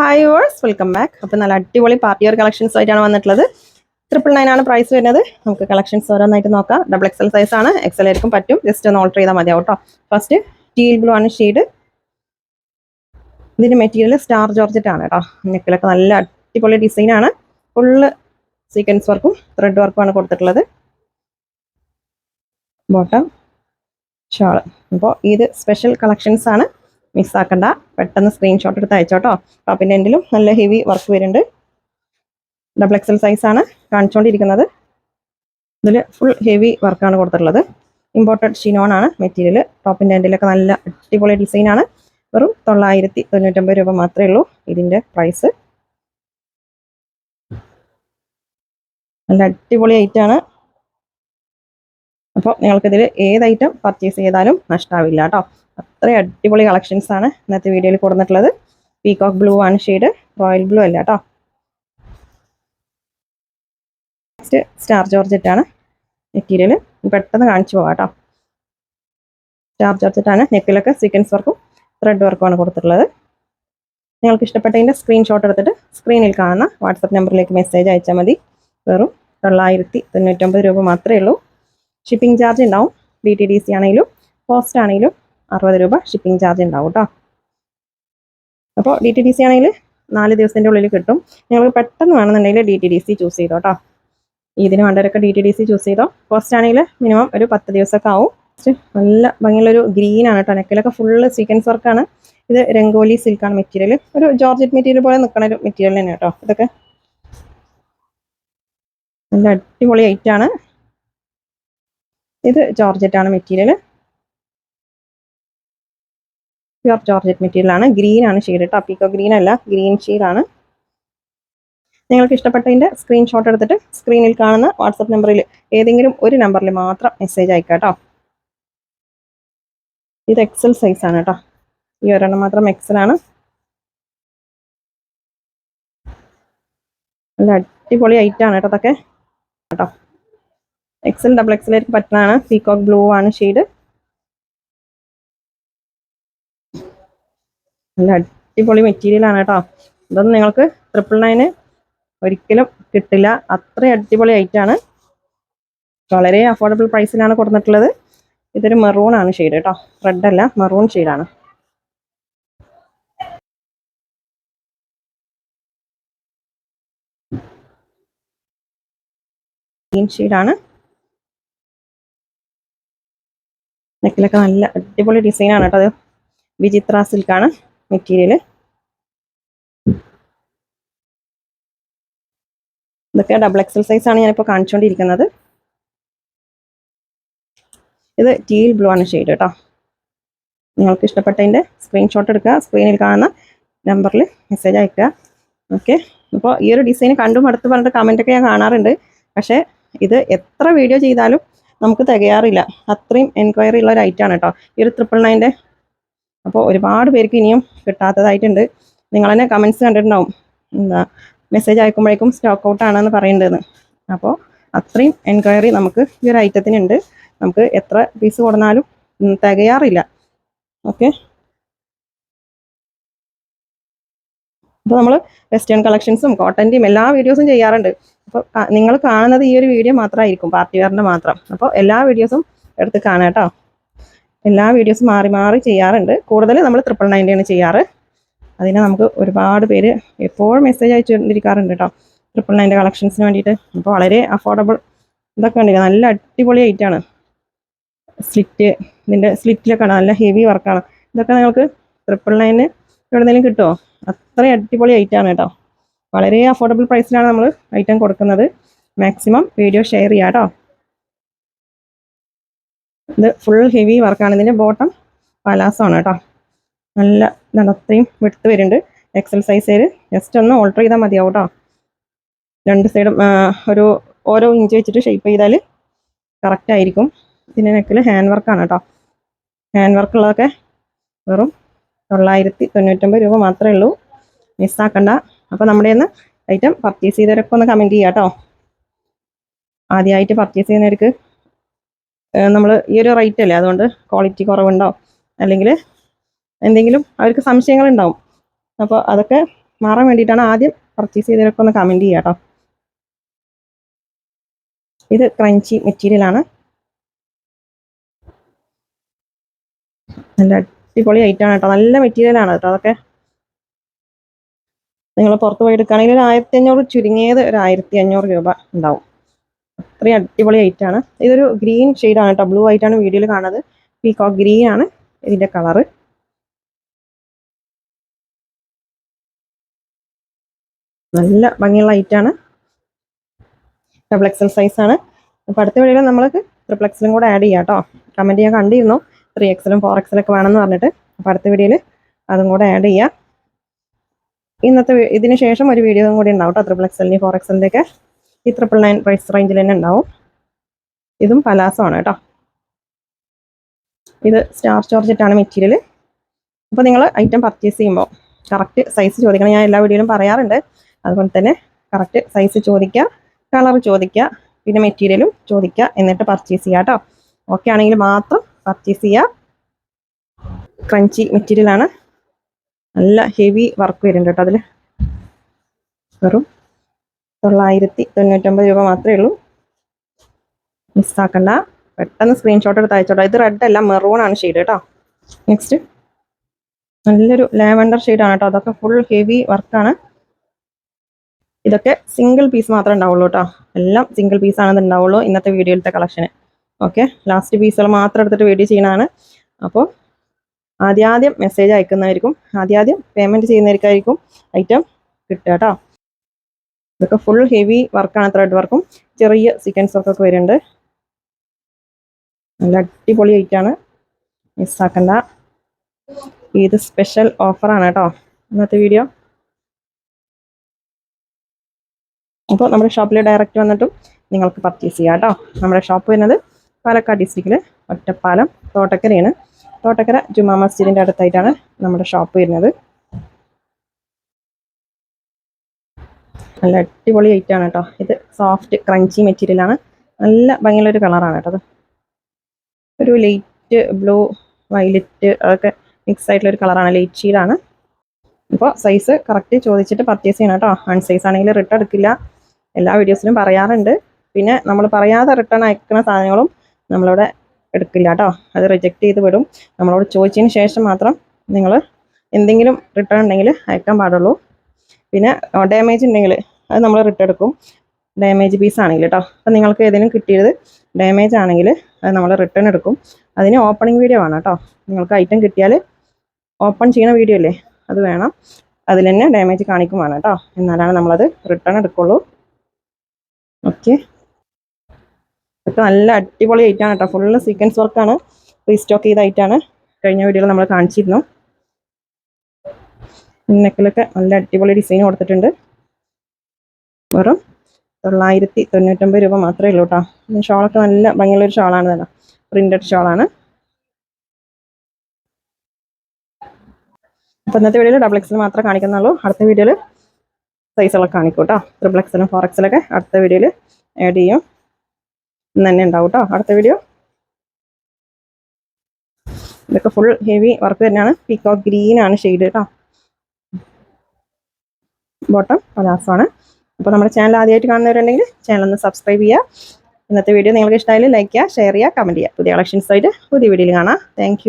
Hi verse welcome back അപ്പോൾ നല്ല അടിപൊളി പാർട്ടി വെയർ കളക്ഷൻസ് ആയിട്ടാണ് വന്നിട്ടുള്ളത്. ട്രിപ്പിൾ നയൻ ആണ് പ്രൈസ് വരുന്നത്. നമുക്ക് കളക്ഷൻസ് ഓരോന്നായിട്ട് നോക്കാം. ഡബിൾ എക്സൽ സൈസ് ആണ്. എക്സൽ ആയിരിക്കും പറ്റും. ജസ്റ്റ് ഒന്ന് ഓൾട്ടർ ചെയ്താൽ മതിയാവും കേട്ടോ ഫസ്റ്റ് ടീൽ ബ്ലൂ ആണ് ഷെയ്ഡ് ഇതിന്റെ മെറ്റീരിയൽ സ്റ്റാർ ജോർജറ്റ് ആണ് കേട്ടോ നെക്കിലൊക്കെ നല്ല അടിപൊളി ഡിസൈൻ ആണ്. ഫുള്ള് സീക്വൻസ് വർക്കും ത്രെഡ് വർക്കും ആണ് കൊടുത്തിട്ടുള്ളത്. ബോട്ടം ഷാൾ അപ്പോൾ ഇത് സ്പെഷ്യൽ കളക്ഷൻസ് ആണ്. മിസ് ആക്കണ്ട പെട്ടെന്ന് സ്ക്രീൻഷോട്ട് എടുത്ത് അയച്ചോട്ടോ. ടോപ്പിന്റെ എൻഡിലും നല്ല ഹെവി വർക്ക് വരുന്നുണ്ട്. ഡബിൾ എക്സൽ സൈസാണ് കാണിച്ചുകൊണ്ടിരിക്കുന്നത് ഇതിൽ ഫുൾ ഹെവി വർക്കാണ് കൊടുത്തിട്ടുള്ളത്. ഇമ്പോർട്ടഡ് ഷിനോൺ ആണ് മെറ്റീരിയൽ ടോപ്പിന്റെ എൻഡിലൊക്കെ നല്ല അടിപൊളി ഡിസൈനാണ് വെറും തൊള്ളായിരത്തി തൊണ്ണൂറ്റൊമ്പത് രൂപ മാത്രമേ ഉള്ളൂ ഇതിന്റെ പ്രൈസ് നല്ല അടിപൊളി ഐറ്റം ആണ്. അപ്പോൾ നിങ്ങൾക്കിതിൽ ഏത് ഐറ്റം പർച്ചേസ് ചെയ്താലും നഷ്ടമാവില്ല കേട്ടോ. അത്രയും അടിപൊളി കളക്ഷൻസ് ആണ് ഇന്നത്തെ വീഡിയോയിൽ കൊടുത്തിട്ടുള്ളത് പീകോക്ക് ബ്ലൂ ആണ് ഷെയ്ഡ് റോയൽ ബ്ലൂ അല്ല കേട്ടോ നെക്സ്റ്റ് സ്റ്റാർ ജോർജറ്റ് ആണ് മെറ്റീരിയൽ പെട്ടെന്ന് കാണിച്ചു പോകാം കേട്ടോ സ്റ്റാർ ജോർജറ്റ് ആണ് നെക്കിലൊക്കെ സീക്വൻസ് വർക്കും ത്രെഡ് വർക്കുമാണ് കൊടുത്തിട്ടുള്ളത്. നിങ്ങൾക്ക് ഇഷ്ടപ്പെട്ടതിന്റെ സ്ക്രീൻഷോട്ട് എടുത്തിട്ട് സ്ക്രീനിൽ കാണുന്ന വാട്സപ്പ് നമ്പറിലേക്ക് മെസ്സേജ് അയച്ചാൽ മതി. വെറും തൊള്ളായിരത്തി തൊണ്ണൂറ്റൊമ്പത് രൂപ മാത്രമേ ഉള്ളൂ. ഷിപ്പിംഗ് ചാർജ് ഉണ്ടാവും. ഡി ടി ഡി സി ആണെങ്കിലും പോസ്റ്റ് ആണെങ്കിലും അറുപത് രൂപ ഷിപ്പിംഗ് ചാർജ് ഉണ്ടാവും കേട്ടോ അപ്പോൾ ഡി ടി ഡി സി ആണെങ്കിൽ നാല് ദിവസത്തിന്റെ ഉള്ളിൽ കിട്ടും. നിങ്ങൾക്ക് പെട്ടെന്ന് വേണമെന്നുണ്ടെങ്കിൽ D T D C choose ചെയ്തോ കേട്ടോ ഇതിന് വേണ്ടവരൊക്കെ D T D C choose ചെയ്തോ. പോസ്റ്റ് ആണെങ്കിൽ മിനിമം ഒരു പത്ത് ദിവസമൊക്കെ ആവും. നല്ല ഭംഗിയുള്ളൊരു ഗ്രീൻ ആണ് കേട്ടോ നെക്കിലൊക്കെ ഫുള്ള് സീക്വൻസ് വർക്കാണ് ഇത് രംഗോലി സിൽക്കാണ് മെറ്റീരിയൽ ഒരു ജോർജറ്റ് മെറ്റീരിയൽ പോലെ നിൽക്കുന്ന ഒരു മെറ്റീരിയൽ തന്നെ കേട്ടോ ഇതൊക്കെ നല്ല അടിപൊളി ഐറ്റാണ് ഇത് ജോർജറ്റ് ആണ് മെറ്റീരിയൽ പ്യുവർ ജോർജറ്റ് മെറ്റീരിയൽ ആണ്. ഗ്രീൻ ആണ് ഷെയ്ഡ് കേട്ടോ പീക്കോ ഗ്രീൻ അല്ല ഗ്രീൻ ആണ്. നിങ്ങൾക്ക് ഇഷ്ടപ്പെട്ടതിന്റെ സ്ക്രീൻഷോട്ട് എടുത്തിട്ട് സ്ക്രീനിൽ കാണുന്ന വാട്സപ്പ് നമ്പറിൽ ഏതെങ്കിലും ഒരു നമ്പറിൽ മാത്രം മെസ്സേജ് അയക്കാം കേട്ടോ ഇത് എക്സൽ സൈസ് ആണ് കേട്ടോ ഈ ഒരെണ്ണം മാത്രം എക്സൽ ആണ്. നല്ല അടിപൊളി ഐറ്റം ആണ് കേട്ടോ അതൊക്കെ കേട്ടോ എക്സൽ ഡബിൾ എക്സലേക്ക് പറ്റുന്നതാണ്. പീകോക്ക് ബ്ലൂ ആണ് ഷെയ്ഡ് നല്ല അടിപൊളി മെറ്റീരിയലാണ് കേട്ടോ. ഇതൊന്നും നിങ്ങൾക്ക് ട്രിപ്പിൾ നയന് ഒരിക്കലും കിട്ടില്ല. അത്ര അടിപൊളി ഐറ്റം ആണ്. വളരെ അഫോർഡബിൾ പ്രൈസിലാണ് കൊടുത്തിട്ടുള്ളത്. ഇതൊരു മെറൂൺ ആണ് ഷെയ്ഡ് കേട്ടോ. റെഡ് അല്ല മെറൂൺ ഷെയ്ഡാണ് ഗ്രീൻ ഷെയ്ഡാണ് നെക്കിലൊക്കെ നല്ല അടിപൊളി ഡിസൈനാണ് കേട്ടോ. അത് വിചിത്ര സിൽക്കാണ് മെറ്റീരിയൽ ഇതൊക്കെ ഡബിൾ എക്സൽ സൈസ് ആണ് ഞാനിപ്പോൾ കാണിച്ചുകൊണ്ടിരിക്കുന്നത് ഇത് ടീൽ ബ്ലൂ ആണ് ഷെയ്ഡ് കേട്ടോ നിങ്ങൾക്ക് ഇഷ്ടപ്പെട്ടതിന്റെ സ്ക്രീൻഷോട്ട് എടുക്കുക സ്ക്രീനിൽ കാണുന്ന നമ്പറിൽ മെസ്സേജ് അയക്കുക. ഓക്കെ അപ്പോൾ ഈ ഒരു ഡിസൈൻ കണ്ടും അടുത്ത് പറഞ്ഞിട്ട് കമന്റൊക്കെ ഞാൻ കാണാറുണ്ട്. പക്ഷേ ഇത് എത്ര വീഡിയോ ചെയ്താലും നമുക്ക് തികയാറില്ല. അത്രയും എൻക്വയറി ഉള്ള ഒരു ഐറ്റാണ് കേട്ടോ ഈ ഒരു ട്രിപ്പിൾ നയന്റെ അപ്പോൾ ഒരുപാട് പേർക്ക് ഇനിയും കിട്ടാത്തതായിട്ടുണ്ട്. നിങ്ങൾ തന്നെ കമൻസ് കണ്ടിട്ടുണ്ടാവും. എന്താ മെസ്സേജ് അയക്കുമ്പോഴേക്കും സ്റ്റോക്ക് ഔട്ട് ആണെന്ന് പറയേണ്ടതെന്ന് അപ്പോൾ അത്രയും എൻക്വയറി നമുക്ക് ഈ ഒരു ഐറ്റത്തിനുണ്ട്. നമുക്ക് എത്ര പീസ് കൊടുന്നാലും തികയാറില്ല. ഓക്കെ അപ്പോൾ നമ്മൾ വെസ്റ്റേൺ കളക്ഷൻസും കോട്ടന്റെയും എല്ലാ വീഡിയോസും ചെയ്യാറുണ്ട്. അപ്പോൾ നിങ്ങൾ കാണുന്നത് ഈ ഒരു വീഡിയോ മാത്രമായിരിക്കും പാർട്ടി വെയറിന്റെ മാത്രം. അപ്പോൾ എല്ലാ വീഡിയോസും എടുത്ത് കാണാം കേട്ടോ. എല്ലാ വീഡിയോസും മാറി മാറി ചെയ്യാറുണ്ട്. കൂടുതൽ നമ്മൾ ട്രിപ്പിൾ നയന്റെയാണ് ചെയ്യാറ്. അതിനെ നമുക്ക് ഒരുപാട് പേര് എപ്പോഴും മെസ്സേജ് അയച്ചുകൊണ്ടിരിക്കാറുണ്ട് കേട്ടോ ട്രിപ്പിൾ നയന്റെ കളക്ഷൻസിന് വേണ്ടിയിട്ട്. അപ്പോൾ വളരെ അഫോർഡബിൾ ഇതൊക്കെ ഉണ്ട് നല്ല അടിപൊളി ഐറ്റാണ് സ്ലിറ്റ് ഇതിന്റെ സ്ലിറ്റിലൊക്കെ ആണ് നല്ല ഹെവി വർക്കാണ് ഇതൊക്കെ നിങ്ങൾക്ക് ട്രിപ്പിൾ നയന് എവിടെന്നെങ്കിലും കിട്ടുമോ അത്രയും അടിപൊളി ഐറ്റാണ് കേട്ടോ വളരെ അഫോർഡബിൾ പ്രൈസിലാണ് നമ്മൾ ഐറ്റം കൊടുക്കുന്നത്. മാക്സിമം വീഡിയോ ഷെയർ ചെയ്യാം കേട്ടോ ഇത് ഫുൾ ഹെവി വർക്കാണ് ഇതിന്റെ ബോട്ടം പലാസമാണ് കേട്ടോ നല്ല നടത്തയും വെടുത്ത് വരുന്നുണ്ട്. എക്സൽ ചെയ്ത് ജസ്റ്റ് ഒന്ന് ഓൾട്ടർ ചെയ്താൽ മതിയാവും കേട്ടോ രണ്ട് സൈഡും ഒരു ഓരോ ഇഞ്ച് വെച്ചിട്ട് ഷേപ്പ് ചെയ്താൽ കറക്റ്റ് ആയിരിക്കും. ഇതിന്റെ നെക്കിൽ ഹാൻഡ് വർക്കാണ് കേട്ടോ ഹാൻഡ് വർക്കുള്ളതൊക്കെ വെറും തൊള്ളായിരത്തി തൊണ്ണൂറ്റൊമ്പത് രൂപ മാത്രമേ ഉള്ളൂ. മിസ്സാക്കണ്ട അപ്പോൾ നമ്മുടെ നിന്ന് ഐറ്റം പർച്ചേസ് ചെയ്തവരൊക്കെ ഒന്ന് കമന്റ് ചെയ്യാം കേട്ടോ ആദ്യമായിട്ട് പർച്ചേസ് ചെയ്യുന്നവർക്ക് നമ്മൾ ഈ ഒരു റേറ്റ് അല്ലേ? അതുകൊണ്ട് ക്വാളിറ്റി കുറവുണ്ടോ? അല്ലെങ്കിൽ എന്തെങ്കിലും അവർക്ക് സംശയങ്ങളുണ്ടാവും. അപ്പോൾ അതൊക്കെ മാറാൻ വേണ്ടിയിട്ടാണ് ആദ്യം പർച്ചേസ് ചെയ്തവരൊക്കെ ഒന്ന് കമന്റ് ചെയ്യുക കേട്ടോ ഇത് ക്രഞ്ചി മെറ്റീരിയലാണ് നല്ല അടിപൊളി ഐറ്റാണ് കേട്ടോ നല്ല മെറ്റീരിയലാണ് കേട്ടോ അതൊക്കെ. നിങ്ങൾ പുറത്ത് പോയി എടുക്കുകയാണെങ്കിൽ ഒരു ആയിരത്തി അഞ്ഞൂറ് ചുരുങ്ങിയത് ഒരു ആയിരത്തി അഞ്ഞൂറ് രൂപ ഉണ്ടാവും. അത്രയും അടിപൊളി ഐറ്റാണ് ഇതൊരു ഗ്രീൻ ഷെയ്ഡാണ് കേട്ടോ. ബ്ലൂ ആയിട്ടാണ് വീഡിയോയിൽ കാണുന്നത്. പീകോക്ക് ഗ്രീൻ ആണ് ഇതിന്റെ കളറ് നല്ല ഭംഗിയുള്ള ഐറ്റാണ് ഡബിൾ എക്സൽ സൈസ് ആണ്. അപ്പോൾ അടുത്ത വീഡിയോയിൽ നമ്മൾക്ക് ട്രിപ്പിൾ എക്സലും കൂടെ ആഡ് ചെയ്യാം കേട്ടോ. കമന്റ് ചെയ്യാൻ കണ്ടിരുന്നു. ത്രീ എക്സലും ഫോർ എക്സലും ഒക്കെ വേണമെന്ന് പറഞ്ഞിട്ട്. അപ്പോൾ അടുത്ത വീഡിയോയിൽ അതും കൂടെ ആഡ് ചെയ്യാം. ഇന്നത്തെ ഇതിന് ശേഷം ഒരു വീഡിയോ കൂടി ഉണ്ടാവും കേട്ടോ. ട്രിപ്പിൾ എക്സലിന്റെ ഫോർ എക്സലിന്റെ ഒക്കെ. ഈ ട്രിപ്പിൾ നയൻ പ്രൈസ് റേഞ്ചിൽ തന്നെ ഉണ്ടാവും. ഇതും പലാസമാണ് കേട്ടോ. ഇത് സ്റ്റാർ ചോർജറ്റാണ് മെറ്റീരിയൽ അപ്പോൾ നിങ്ങൾ ഐറ്റം പർച്ചേസ് ചെയ്യുമ്പോൾ കറക്റ്റ് സൈസ് ചോദിക്കണം. ഞാൻ എല്ലാ വീഡിയോയിലും പറയാറുണ്ട്. അതുപോലെ തന്നെ കറക്റ്റ് സൈസ് ചോദിക്കുക കളർ ചോദിക്കുക പിന്നെ മെറ്റീരിയലും ചോദിക്കുക എന്നിട്ട് പർച്ചേസ് ചെയ്യുക കേട്ടോ. ഓക്കെ ആണെങ്കിൽ മാത്രം പർച്ചേസ് ചെയ്യുക. ക്രഞ്ചി മെറ്റീരിയലാണ് നല്ല ഹെവി വർക്ക് വരുന്നുണ്ട് കേട്ടോ അതിൽ വെറും തൊള്ളായിരത്തി തൊണ്ണൂറ്റൊമ്പത് രൂപ മാത്രമേ ഉള്ളൂ. മിസ്സാക്കണ്ട പെട്ടെന്ന് സ്ക്രീൻഷോട്ട് എടുത്ത് അയച്ചോട്ടോ. ഇത് റെഡ് അല്ല മെറൂൺ ആണ് ഷെയ്ഡ് കേട്ടോ നെക്സ്റ്റ് നല്ലൊരു ലാവൻഡർ ആണ് കേട്ടോ അതൊക്കെ ഫുൾ ഹെവി വർക്കാണ് ഇതൊക്കെ സിംഗിൾ പീസ് മാത്രമേ ഉണ്ടാവുള്ളൂ കേട്ടോ എല്ലാം സിംഗിൾ പീസ് ആണ് ഉണ്ടാവുള്ളൂ ഇന്നത്തെ വീഡിയോയിലത്തെ കളക്ഷന് ഓക്കെ ലാസ്റ്റ് പീസുകൾ മാത്രം എടുത്തിട്ട് വീഡിയോ ചെയ്യണതാണ് അപ്പോൾ ആദ്യാദ്യം മെസ്സേജ് അയക്കുന്നവർക്കും ആദ്യാദ്യം പേയ്മെന്റ് ചെയ്യുന്നവർക്കായിരിക്കും ഐറ്റം കിട്ടുക കേട്ടോ ഇതൊക്കെ ഫുൾ ഹെവി വർക്കാണ് ത്രെഡ് വർക്കും ചെറിയ സീക്വൻസ് വർക്കൊക്കെ വരുന്നുണ്ട്. നല്ല അടിപൊളി ഐറ്റാണ് മിസ്സാക്കണ്ട ഇത് സ്പെഷ്യൽ ഓഫറാണ് കേട്ടോ. ഇന്നത്തെ വീഡിയോ അപ്പോൾ നമ്മുടെ ഷോപ്പിൽ ഡയറക്റ്റ് വന്നിട്ടും നിങ്ങൾക്ക് പർച്ചേസ് ചെയ്യാം കേട്ടോ. നമ്മുടെ ഷോപ്പ് വരുന്നത് പാലക്കാട് ഡിസ്ട്രിക്റ്റിൽ ഒറ്റപ്പാലം തോട്ടക്കരയാണ്. തോട്ടക്കര ജുമാ മസ്ജിദിന്റെ അടുത്തായിട്ടാണ് നമ്മുടെ ഷോപ്പ് വരുന്നത്. നല്ല അടിപൊളി ഐറ്റാണ് കേട്ടോ ഇത് സോഫ്റ്റ് ക്രഞ്ചി മെറ്റീരിയലാണ് നല്ല ഭംഗിയുള്ള ഒരു കളറാണ് കേട്ടോ അത്. ഒരു ലൈറ്റ് ബ്ലൂ വൈലറ്റ് അതൊക്കെ മിക്സ് ആയിട്ടുള്ള ഒരു കളറാണ് ലൈറ്റ് ഷീഡാണ് ഇപ്പോൾ സൈസ് കറക്റ്റ് ചോദിച്ചിട്ട് പർച്ചേസ് ചെയ്യണം കേട്ടോ അൺ സൈസ് ആണെങ്കിൽ റിട്ടേൺ എടുക്കില്ല. എല്ലാ വീഡിയോസിലും പറയാറുണ്ട്. പിന്നെ നമ്മൾ പറയാതെ റിട്ടേൺ അയക്കുന്ന സാധനങ്ങളും നമ്മളിവിടെ എടുക്കില്ല കേട്ടോ അത് റിജക്റ്റ് ചെയ്ത് വിടും. നമ്മളോട് ചോദിച്ചതിന് ശേഷം മാത്രം നിങ്ങൾ എന്തെങ്കിലും റിട്ടേൺ ഉണ്ടെങ്കിൽ അയക്കാൻ പാടുള്ളൂ. പിന്നെ ഡാമേജ് ഉണ്ടെങ്കിൽ അത് നമ്മൾ റിട്ടേൺ എടുക്കും. ഡാമേജ് പീസ് ആണെങ്കിൽ കേട്ടോ അപ്പം നിങ്ങൾക്ക് ഏതെങ്കിലും കിട്ടിയത് ഡാമേജ് ആണെങ്കിൽ അത് നമ്മൾ റിട്ടേൺ എടുക്കും. അതിന് ഓപ്പണിംഗ് വീഡിയോ വേണം കേട്ടോ നിങ്ങൾക്ക് ഐറ്റം കിട്ടിയാൽ ഓപ്പൺ ചെയ്യുന്ന വീഡിയോ അല്ലേ? അത് വേണം. അതിൽ തന്നെ ഡാമേജ് കാണിക്കും വേണം കേട്ടോ എന്നാലാണ് നമ്മളത് റിട്ടേൺ എടുക്കുള്ളൂ. ഓക്കെ ഇതൊക്കെ നല്ല അടിപൊളി ഐറ്റാണ് കേട്ടോ ഫുള്ള് സീക്വൻസ് വർക്കാണ് റീസ്റ്റോക്ക് ചെയ്ത ഐറ്റാണ് കഴിഞ്ഞ വീഡിയോയിൽ നമ്മൾ കാണിച്ചിരുന്നു. നെക്കിലൊക്കെ നല്ല അടിപൊളി ഡിസൈൻ കൊടുത്തിട്ടുണ്ട്. വെറും തൊള്ളായിരത്തി തൊണ്ണൂറ്റൊമ്പത് രൂപ മാത്രമേ ഉള്ളൂ കേട്ടോ ഷോളൊക്കെ നല്ല ഭംഗിയുള്ളൊരു ഷോളാണ് തന്നെ പ്രിന്റഡ് ഷോളാണ്. അപ്പോൾ ഇന്നത്തെ വീഡിയോയിൽ ഡബിൾ എക്സിൽ മാത്രമേ കാണിക്കുന്നുള്ളൂ. അടുത്ത വീഡിയോയിൽ സൈസുകളൊക്കെ കാണിക്കും കേട്ടോ ട്രിപ്പിൾ എക്സിലും ഫോർ എക്സിലൊക്കെ അടുത്ത വീഡിയോയിൽ ആഡ് ചെയ്യും. ഇന്ന് തന്നെ ഉണ്ടാവും കേട്ടോ അടുത്ത വീഡിയോ ഇതൊക്കെ ഫുൾ ഹെവി വർക്ക് തന്നെയാണ്. പീക്കോക്ക് ഗ്രീൻ ആണ് ഷെയ്ഡ് കേട്ടോ ബോട്ടം പലാസമാണ് അപ്പോൾ നമ്മുടെ ചാനൽ ആദ്യമായിട്ട് കാണുന്നവരുണ്ടെങ്കിൽ ചാനൽ ഒന്ന് സബ്സ്ക്രൈബ് ചെയ്യുക. ഇന്നത്തെ വീഡിയോ നിങ്ങൾക്ക് ഇഷ്ടമായാലും ലൈക്ക് ചെയ്യുക ഷെയർ ചെയ്യുക കമന്റ് ചെയ്യുക. പുതിയ കളക്ഷൻസ് ആയിട്ട് പുതിയ വീഡിയോയിൽ കാണാം. താങ്ക്